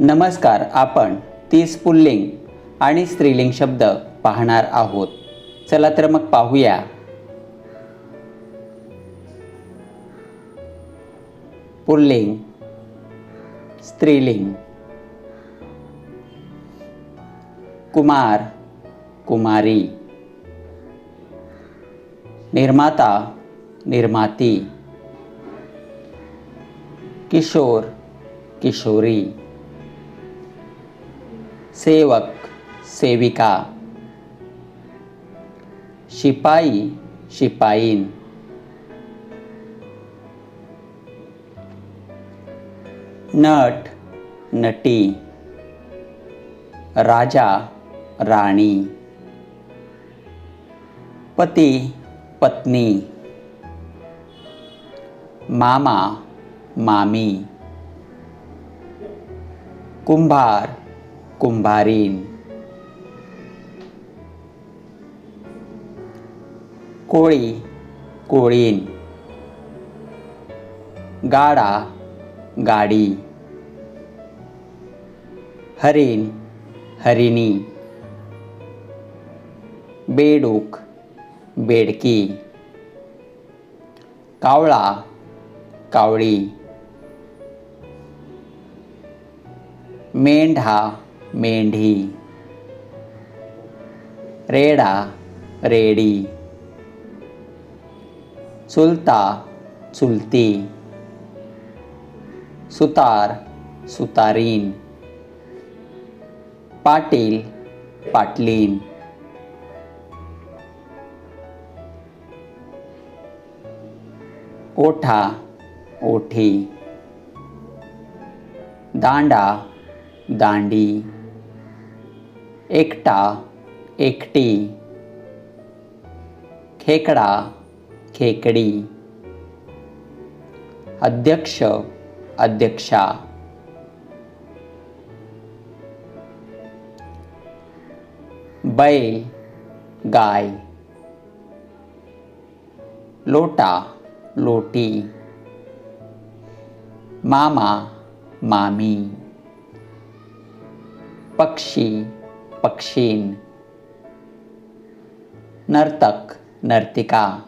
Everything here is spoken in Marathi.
नमस्कार आपण तीस पुल्लिंग आणि स्त्रीलिंग शब्द पाहणार आहोत. चला तर मग पाहूया. पुल्लिंग स्त्रीलिंग. कुमार कुमारी. निर्माता निर्माती. किशोर किशोरी. सेवक सेविका। शिपाई शिपाईन। नट नटी। राजा राणी। पती पत्नी। मामा मामी। कुंभार कुंभारीन। कोळी कोळीन। गाडा गाडी। हरिण हरिणी। बेडूक बेडकी। कावळा कावळी। मेंढा मेंढी. रेडा रेडी. चुलता चुलती सुतार सुतारीन. पाटील पाटलीन. ओठा ओठी. दांडा दांडी. एकटा एकटी। खेकडा खेकडी। अध्यक्ष अध्यक्षा। बैल गाय। लोटा लोटी। मामा मामी। पक्षी पक्षीन। नर्तक नर्तिका।